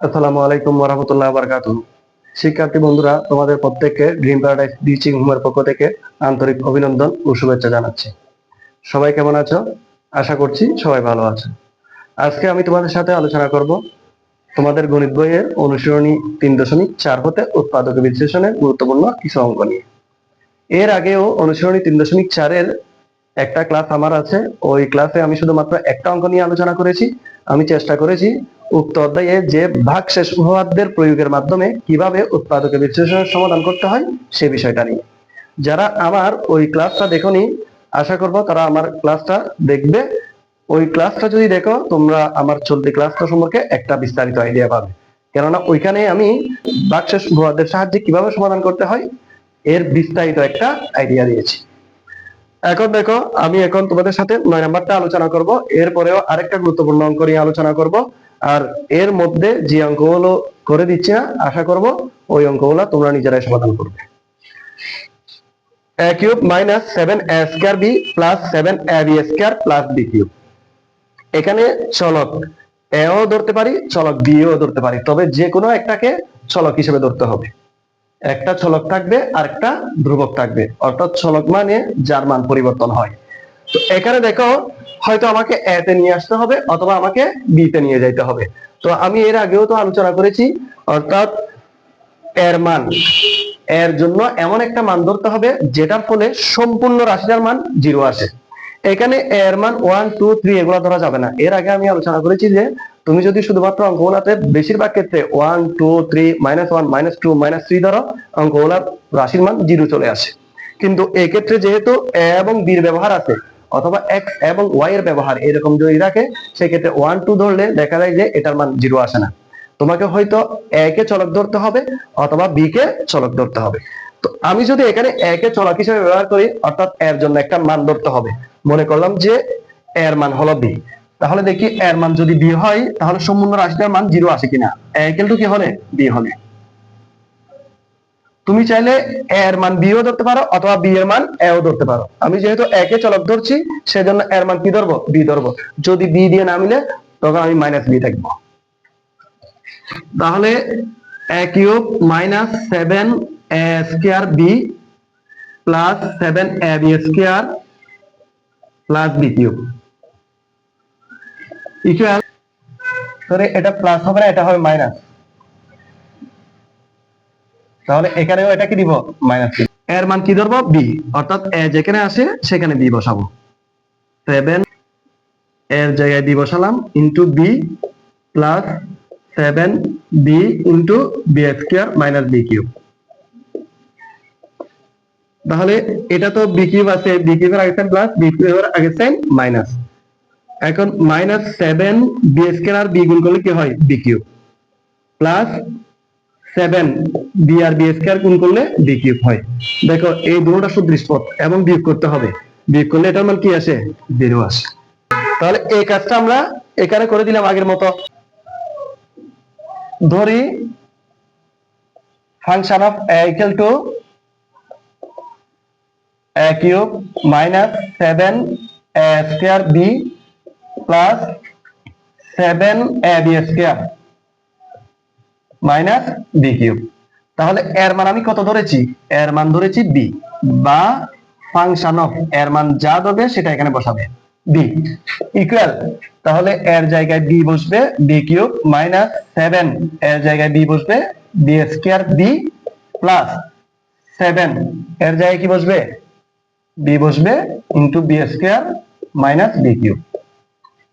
আসসালামু আলাইকুম ওরহামতুল্লাহ বারকাত শিক্ষার্থী বন্ধুরা, তোমাদের প্রত্যেককে ড্রিম প্যারাডাইস টিচিং হোমের পক্ষ থেকে আন্তরিক অভিনন্দন ও শুভেচ্ছা জানাচ্ছি। সবাই কেমন আছো? আশা করছি সবাই ভালো আছো। আজকে আমি তোমাদের সাথে আলোচনা করব তোমাদের গণিত বইয়ের অনুসরণী তিন দশমিক চার হতে উৎপাদক বিশ্লেষণের গুরুত্বপূর্ণ কিছু অঙ্ক নিয়ে। এর আগেও অনুসরণী তিন দশমিক চারের একটা ক্লাস আমার আছে। ওই ক্লাসে আমি শুধুমাত্র একটা অঙ্ক নিয়ে আলোচনা করেছি। আমি চেষ্টা করেছি উক্ত অধ্যায়ে যে ভাগ শেষ উপবাদ্যের প্রয়োগের মাধ্যমে কীভাবে উৎপাদক বিশ্লেষণের সমাধান করতে হয়, সে বিষয়টা নিয়ে। যারা আমার ওই ক্লাসটা দেখোনি, আশা করব তারা আমার ক্লাসটা দেখবে। ওই ক্লাসটা যদি দেখো, তোমরা আমার চলতি ক্লাসটা সম্পর্কে একটা বিস্তারিত আইডিয়া পাবে। কেননা ওইখানে আমি বাক্সের উপবাদ্যের সাহায্যে কীভাবে সমাধান করতে হয়, এর বিস্তারিত একটা আইডিয়া দিয়েছি। এখন দেখো, আমি এখন তোমাদের সাথে নয় নাম্বারটা আলোচনা করব, এরপরেও আরেকটা গুরুত্বপূর্ণ অঙ্ক নিয়ে আলোচনা করব। আর এর মধ্যে যে অঙ্কগুলো করে দিচ্ছি না, আশা করব ওই অঙ্কগুলো তোমরা নিজেরাই সমাধান করবে। a এখানে চলক এও ধরতে পারি, চলক বিও ধরতে পারি, তবে যে কোনো একটাকে চলক হিসেবে ধরতে হবে। একটা চলক থাকবে আর একটা ধ্রুবক থাকবে, অর্থাৎ চলক মানে যার মান পরিবর্তন হয়। তো এখানে দেখো হয়তো আমাকে এ তে নিয়ে আসতে হবে অথবা আমাকে বি তে নিয়ে যাইতে হবে। তো আমি এর আগেও তো আলোচনা করেছি, অর্থাৎ এর মান। এর জন্য এমন একটা মান ধরতে হবে, যেটার ফলে সম্পূর্ণ রাশিটার মান জিরো আসে। এখানে এর মান ওয়ান টু থ্রি এগুলো ধরা যাবে না। এর আগে আমি আলোচনা করেছি যে, তুমি যদি শুধুমাত্র অঙ্কগুলাতে বেশিরভাগ ক্ষেত্রে one two three minus one minus two minus three ধরো, অঙ্কগুলার রাশির মান জিরো চলে আসে। কিন্তু এক্ষেত্রে যেহেতু এ এবং বির ব্যবহার আছে অথবা এক্স এবং ওয়াই এর ব্যবহার এরকম যদি রাখে সেক্ষেত্রে ওয়ান টু ধরলে দেখা যায় যে এটার মান জিরো আসে না। তোমাকে হয়তো এ কে চলক ধরতে হবে অথবা বি কে চলক ধরতে হবে। তো আমি যদি এখানে এ কে চলক হিসেবে ব্যবহার করি, অর্থাৎ এর জন্য একটা মান ধরতে হবে। মনে করলাম যে এর মান হলো বি তাহলে দেখি এর মান যদি বি হয়, তাহলে সম্পূর্ণ রাশিটার মান জিরো আসে কিনা? এ টু কি হলে? বি হলে। তুমি চাইলে এ এর মান বিও ধরতে পারো অথবা বি এর মান এও ধরতে পারো। আমি যেহেতু একে চলক ধরছি, সেজন্য এর মান কি ধরবো? বি ধরবো। যদি বি দিয়ে না মিলে তখন আমি মাইনাস বি থাকব। তাহলে A cube minus seven A square B plus seven A B square plus B cube. Equal তাহলে এটা প্লাস হবে না, এটা হবে মাইনাস তাহলে এখানেও এটা কি দিব? মাইনাস এর মান কি ধরবো? বি অর্থাৎ এ যেখানে আসে, সেখানে বি বসাবো। সেভেন এর জায়গায় বি বসালাম into B plus seven B into B square minus B cube তাহলে এটা তো বি কিউব আছে বি কিউবের আগে সাইন প্লাস বি কিউবের আগে সাইন মাইনাস এখন মাইনাস সেভেন বি স্কোয়ার আর বি গুণ করলে কি হয়? B cube plus seven B আর বি স্কোয়ার গুণ করলে বি কিউব হয়? দেখো, এই দুটোটা সুদৃশ পথ এবং বিয়োগ করতে হবে। বিয়োগ করলে এটার মান কি আসে? জিরো আসে। তাহলে এই কাজটা আমরা এখানে করে দিলাম আগের মতো। ধরি function of a to a cube minus 7 a square b plus 7 a b square minus B cube. তাহলে এর মান আমি কত ধরেছি? এর মান ধরেছি বি বা ফাংশন অফ এর মান যা দেবে সেটা এখানে বসাবে b. ইকুয়াল তাহলে এর জায়গায় b বসবে b কিউব মাইনাস সেভেন এর জায়গায় বি বসবে b square B plus seven এর জায়গায় কি বসবে? বি বসবে into B square minus B cube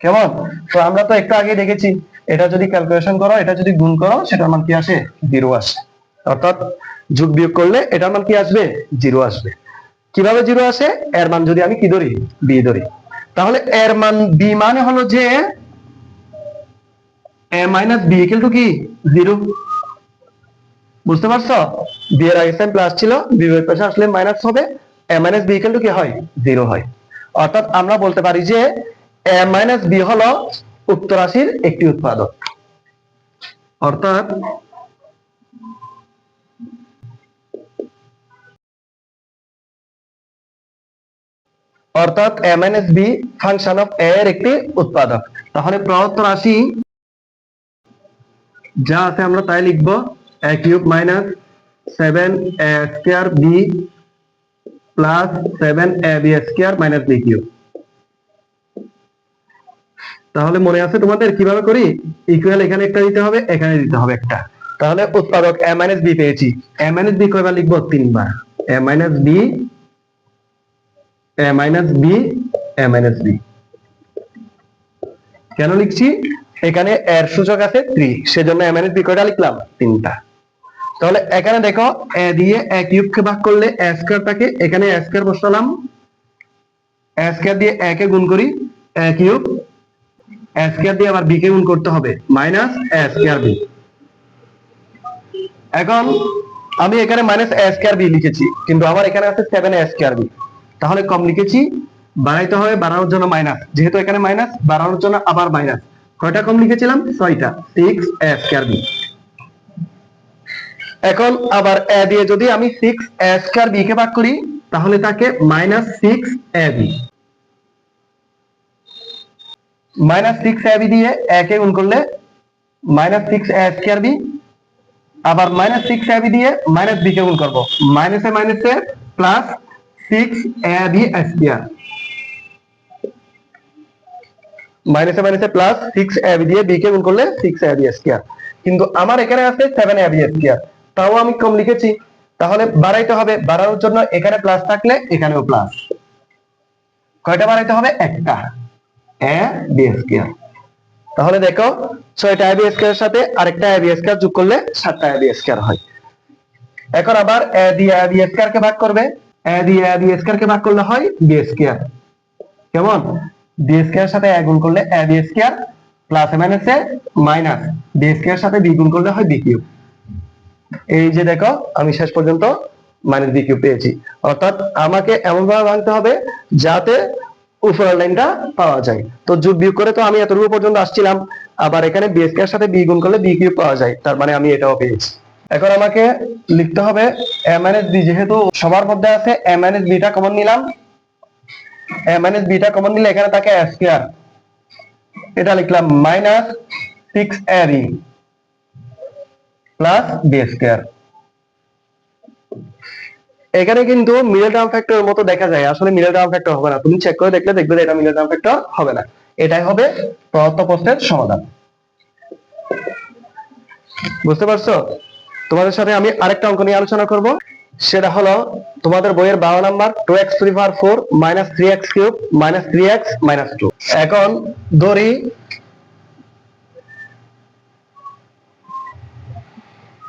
কেমন? তো আমরা তো একটু আগে দেখেছি। এটা যদি ক্যালকুলেশন করো, এটা যদি গুণ করো, সেটার মান কি আসে? জিরো আসে। অর্থাৎ যোগ বিয়োগ করলে এটার মান কি আসবে? জিরো আসবে। কীভাবে জিরো আসে? এর মান যদি আমি কি ধরি? বি ধরি। তাহলে এর মান বি মানে হলো যে A minus B equal to কি? জিরো বুঝতে পারছ? বি এর আগে সাইন প্লাস ছিল বি এর পাশে আসলে মাইনাস হবে। A minus B equal to কি হয়? জিরো হয়। অর্থাৎ আমরা বলতে পারি যে এ মাইনাস বি হলো উক্ত রাশির একটি উৎপাদক। অর্থাৎ অর্থাৎ M N S B function of এর একটি উৎপাদক। তাহলে প্রদত্ত রাশি যা আছে আমরা তাই লিখব A cube minus seven A square B plus seven A B square minus B cube তাহলে মনে আছে তোমাদের? কীভাবে করি? ইকুয়াল এখানে একটা দিতে হবে, এখানে দিতে হবে একটা। তাহলে উৎপাদক এ মাইনাস বি পেয়েছি। এ মাইনাস বি কয়বার লিখব? তিনবার। A minus B A minus B A minus B কেন লিখছি? এখানে এর সূচক আছে থ্রি সেজন্য এ মাইনাস বি কয়টা লিখলাম? তিনটা। তাহলে এখানে দেখো এ দিয়ে এ কিউব কে ভাগ করলে এ স্কয়ারটাকে এখানে এ স্কয়ার বসালাম। এ স্কয়ার দিয়ে এ কে গুণ করি এ কিউব এ স্কয়ার দিয়ে আবার গুণ করতে হবে। মাইনাস এ স্কয়ার বি এখন আমি এখানে মাইনাস এ স্কয়ার বি লিখেছি, কিন্তু এখানে আছে সেভেন এ স্কয়ার বি তাহলে কম লিখেছি, বাড়াইতে হবে, বাড়ানোর জন্য মাইনাস যেহেতু এখানে মাইনাস বাড়ানোর জন্য আবার মাইনাস কয়টা কম লিখেছিলাম? ছয়টা। সিক্স এ স্কয়ার বি এখন আবার এ দিয়ে যদি আমি সিক্স এ স্কয়ার বি কে ভাগ করি, তাহলে তাকে minus six A B minus six A B দিয়ে একে গুণ করলে minus six A square B আবার মাইনাস সিক্স এ বি দিয়ে মাইনাস বি কে গুণ করব। মাইনাসে মাইনাসে plus six A B square মাইনাসে মাইনাসে প্লাস সিক্স এ বি দিয়ে বি কে গুণ করলে সিক্স এ বি স্কয়ার কিন্তু আমার এখানে আছে সেভেন এ বি স্কয়ার তাও আমি কম লিখেছি। তাহলে বাড়াইতে হবে। বাড়ানোর জন্য এখানে প্লাস থাকলে এখানেও প্লাস কয়টা বাড়াইতে হবে? একটা। এ বি স্কয়ার তাহলে দেখো ছয়টা এ বি স্কয়ারের সাথে আরেকটা এ বি স্কয়ার যোগ করলে সাতটা এ বি স্কয়ার হয় এখন আবার এ দিয়ে এ বি স্কয়ার কে ভাগ করবে এ দিয়ে এ বি স্কয়ার কে ভাগ করলে হয় বি স্কয়ার কেমন বি স্কয়ার সাথে এ গুণ করলে A B square plus A minus A minus B square সাথে বি গুণ করলে হয় বি কিউব এই যে দেখো আমি শেষ পর্যন্ত মাইনাস বি কিউব পেয়েছি অর্থাৎ আমাকে এমন ভাবে ভাঙতে হবে যাতে উপরের লাইনটা পাওয়া যায়। তো যোগ বিয়োগ করে তো আমি এতটুকু পর্যন্ত আসছিলাম। আবার এখানে বি স্কয়ার সাথে বি গুণ করলে বি কিউব পাওয়া যায়। তার মানে আমি এটাও পেয়েছি। এখন আমাকে লিখতে হবে এ মাইনাস বি যেহেতু সবার মধ্যে আছে এ মাইনাস বিটা কমন নিলাম। এ মাইনাস বিটা কমন নিলে এখানে থাকে এ স্কয়ার এটা লিখলাম minus six B plus B square এখানে কিন্তু মিডল টার্ম ফ্যাক্টরের মতো দেখা যায়। আসলে মিডল টার্ম ফ্যাক্টর হবে না। তুমি চেক করে দেখলে দেখবে যে এটা মিডল টার্ম ফ্যাক্টর হবে না। এটাই হবে প্রদত্ত প্রশ্নের সমাধান। বুঝতে পারছ? তোমাদের সাথে আমি আরেকটা অঙ্ক নিয়ে আলোচনা করব। সেটা হলো তোমাদের বইয়ের বারো number two X three power four minus three X cube minus three X minus two এখন ধরি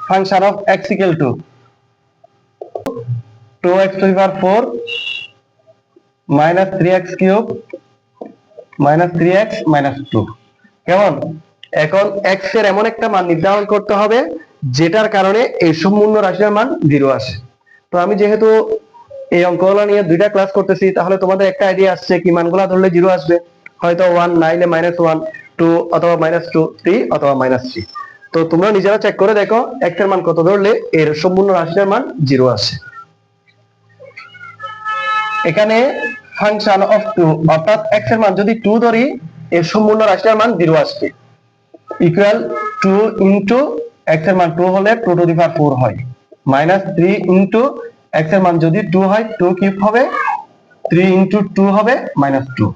function of X equal to two X to power four minus three X cube minus three X minus two কেমন? এখন এক্সের এমন একটা মান নির্ধারণ করতে হবে, যেটার কারণে এই সম্পূর্ণ রাশির মান জিরো আসে। তো আমি যেহেতু এই অঙ্কগুলো নিয়ে দুইটা ক্লাস করতেছি, তাহলে তোমাদের একটা আইডিয়া আসছে কি মানগুলো ধরলে জিরো আসবে। হয়তো ওয়ান নাইলে মাইনাস ওয়ান টু অথবা মাইনাস টু থ্রি অথবা মাইনাস থ্রি তো তোমরা নিজেরা চেক করে দেখো এক্সের মান কত ধরলে, এর সম্পূর্ণ রাশির মান জিরো আসে। এখানে ফাংশন অফ টু অর্থাৎ এক্সের মান যদি টু ধরি, এর সম্পূর্ণ রাশির মান জিরো আসবে। ইকুয়াল টু ইন্টু এক্সের মান টু হলে two to the power four হয়। মাইনাস থ্রি ইন্টু এক্সের মান যদি টু হয় টু কিউব হবে। থ্রি ইন্টু টু হবে minus two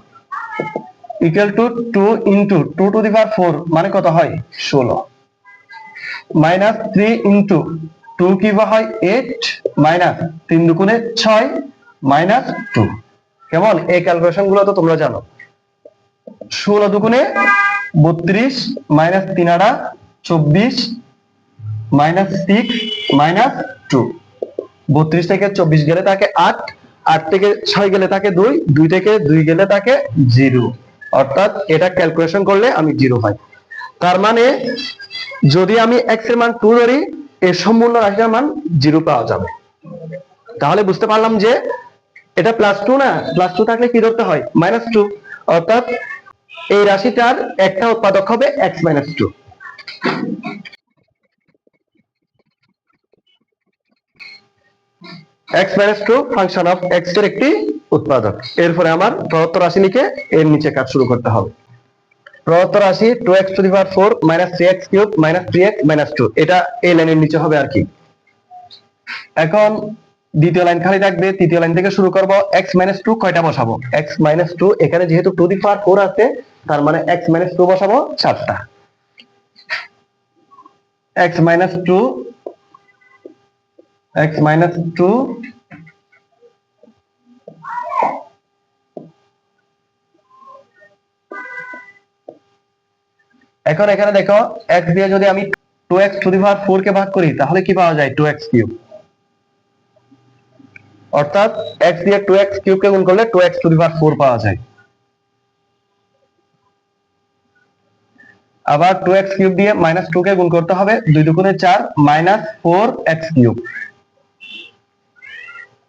equal to two into two to the power four মানে কত হয়? ষোলো। Minus three into two cube হয় এইট মাইনাস তিন দুগুণে ছয় মাইনাস টু। কেমন? এই ক্যালকুলেশনগুলো তো তোমরা জানো। ষোলো দুগুণে বত্রিশ মাইনাস তিন আড়া চব্বিশ মাইনাস সিক্স মাইনাস টু। বত্রিশ থেকে চব্বিশ গেলে তাকে আট আট থেকে ছয় গেলে তাকে দুই দুই থেকে দুই গেলে তাকে জিরো। অর্থাৎ এটা ক্যালকুলেশন করলে আমি জিরো পাই। তার মানে যদি আমি এক্সের মান টু ধরি, এর সম্পূর্ণ রাশির মান জিরো পাওয়া যাবে। তাহলে বুঝতে পারলাম যে এটা প্লাস টু না? প্লাস টু থাকলে কি ধরতে হয়? মাইনাস টু অর্থাৎ এই রাশিটার একটা উৎপাদক হবে X minus two X minus two function of এক্সের একটি উৎপাদক। এরপরে আমার প্রদত্ত রাশি লিখে এর নিচে কাজ শুরু করতে হবে। প্রদত্ত রাশি two X to the power four minus three X cube minus three X minus two এটা এই লাইনের নিচে হবে আর কি। এখন দ্বিতীয় লাইন খালি থাকবে, তৃতীয় লাইন থেকে শুরু করব এক্স মাইনাস টু কয়টা বসাবো? এক্স মাইনাস টু এখানে যেহেতু টু দি পাওয়ার ফোর আছে, তার মানে এক্স মাইনাস টু বসাবো চারটা X minus two X minus two এখন এখানে দেখো, x দিয়ে যদি আমি two X to the power four কে ভাগ করি, তাহলে কি পাওয়া যায়? টু এক্স কিউব অর্থাৎ x দিয়ে 2x কিউব কে গুণ করলে 2x টু দি পাওয়ার 4 পাওয়া যায়। আবার 2x কিউব দিয়ে মাইনাস 2 কে গুণ করতে হবে 2 দুগুণে 4 minus 4x cube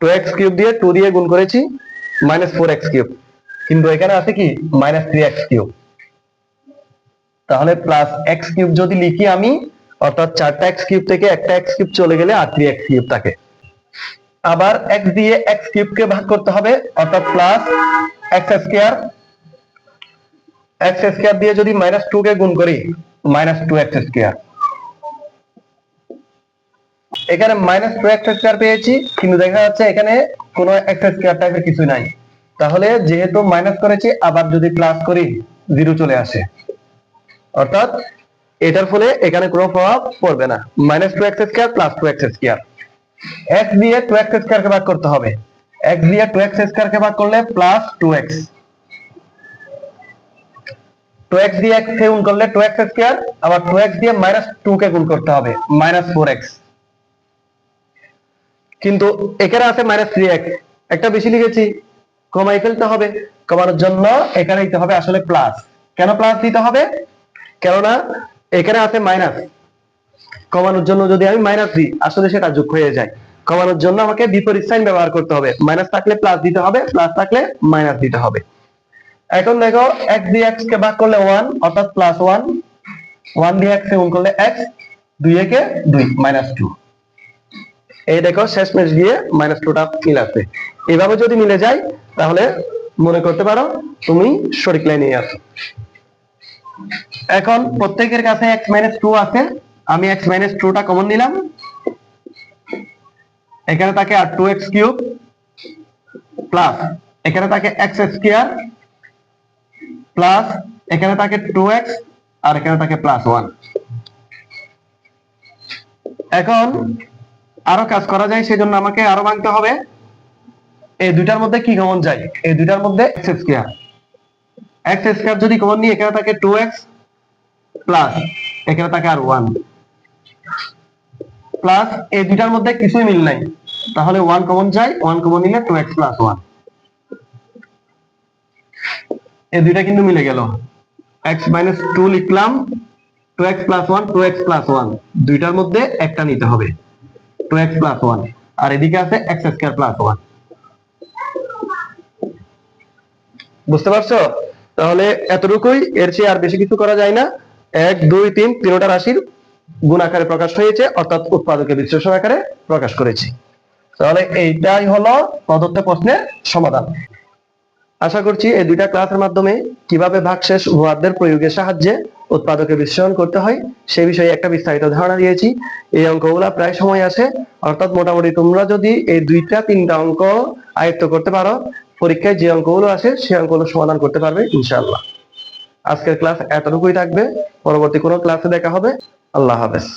2x cube দিয়ে 2 দিয়ে গুণ করেছি মাইনাস 4x কিউব কিন্তু এখানে আছে কি? মাইনাস 3x কিউব তাহলে প্লাস এক্স কিউব যদি লিখি আমি, অর্থাৎ চারটা এক্স কিউব থেকে একটা এক্স কিউব চলে গেলে আর থ্রি এক্স কিউব থাকে। আবার এক্স দিয়ে এক্স কিউব কে ভাগ করতে হবে, অর্থাৎ plus X square X square দিয়ে যদি মাইনাস টু কে গুণ করি মাইনাস টু এক্স স্কোয়ার এখানে মাইনাস টু এক্স স্কোয়ার পেয়েছি, কিন্তু দেখা যাচ্ছে এখানে কোনো এক্স স্কোয়ার টাইপের কিছু নাই। তাহলে যেহেতু মাইনাস করেছি, আবার যদি প্লাস করি জিরো চলে আসে। অর্থাৎ এটার ফলে এখানে কোনো প্রভাব পড়বে না। Minus two X square plus two X square X দিয়ে টু এক্স স্কোয়ার কে ভাগ করতে হবে। এক্স দিয়ে টু এক্স স্কোয়ার কে ভাগ করলে plus two X two X দিয়ে এক্স কে গুণ করলে টু এক্স স্কোয়ার আবার টু এক্স দিয়ে মাইনাস টু কে গুণ করতে হবে মাইনাস ফোর এক্স কিন্তু এখানে আছে মাইনাস থ্রি এক্স একটা বেশি লিখেছি কমাই ফেলতে হবে। কমানোর জন্য এখানে দিতে হবে আসলে প্লাস কেন প্লাস দিতে হবে? কেননা এখানে আছে মাইনাস কমানোর জন্য যদি আমি মাইনাস দিই, আসলে সেটা যোগ হয়ে যায়। কমানোর জন্য আমাকে বিপরীত সাইন ব্যবহার করতে হবে। মাইনাস থাকলে প্লাস দিতে হবে প্লাস থাকলে মাইনাস দিতে হবে। এখন দেখো x দিয়ে x কে ভাগ করলে 1 অর্থাৎ প্লাস 1 1 দিয়ে কে গুণ করলে x 2 একে 2 মাইনাস 2 এই দেখো, শেষমেশ গিয়ে মাইনাস টুটা মিলাচ্ছে এভাবে যদি মিলে যায়, তাহলে মনে করতে পারো, তুমি সঠিক লাইনে আছো। এখন প্রত্যেকের কাছে x মাইনাস টু আছে। আমি x মাইনাস টুটা কমন নিলাম। এখানে থাকে আর টু এক্স কিউব প্লাস এখানে থাকে এক্স স্কোয়ার প্লাস এখানে থাকে টু এক্স আর এখানে থাকে প্লাস ওয়ান এখন আরও কাজ করা যায়, সেজন্য আমাকে আরও ভাঙতে হবে। এই দুইটার মধ্যে কি কমন যায়? এই দুইটার মধ্যে এক্স স্কোয়ার এক্স স্কোয়ার যদি কমন নিই, এখানে থাকে টু এক্স প্লাস এখানে থাকে আর ওয়ান প্লাস এই দুইটার মধ্যে কিছুই মিল নাই। তাহলে ওয়ান কমন যায় ওয়ান কমন নিলে টু এক্স প্লাস ওয়ান এই দুইটা কিন্তু মিলে গেল। এক্স মাইনাস টু লিখলাম two X plus one two X plus one দুইটার মধ্যে একটা নিতে হবে টু এক্স প্লাস ওয়ান আর এদিকে আছে এক্স স্কোয়ার প্লাস ওয়ান বুঝতে পারছ? তাহলে এতটুকুই, এর চেয়ে আর বেশি কিছু করা যায় না। এক, দুই, তিন, তিনটা রাশির গুণ আকারে প্রকাশ হয়েছে, অর্থাৎ উৎপাদকের বিশ্লেষণ আকারে প্রকাশ করেছি। তাহলে এইটাই হলো প্রদত্ত প্রশ্নের সমাধান। আশা করছি এই দুইটা ক্লাসের মাধ্যমে কীভাবে ভাগশেষ উপপাদ্যের প্রয়োগের সাহায্যে উৎপাদকের বিশ্লেষণ করতে হয়, সে বিষয়ে একটা বিস্তারিত ধারণা দিয়েছি। এই অঙ্কগুলা প্রায় সময় আসে, অর্থাৎ মোটামুটি তোমরা যদি এই দুইটা তিনটা অঙ্ক আয়ত্ত করতে পারো, পরীক্ষায় যে অঙ্কগুলো আসে সেই অঙ্কগুলো সমাধান করতে পারবে, ইনশাআল্লাহ। আজকের ক্লাস এতটুকুই থাকবে। পরবর্তী কোনো ক্লাসে দেখা হবে। আল্লাহ হাফেজ।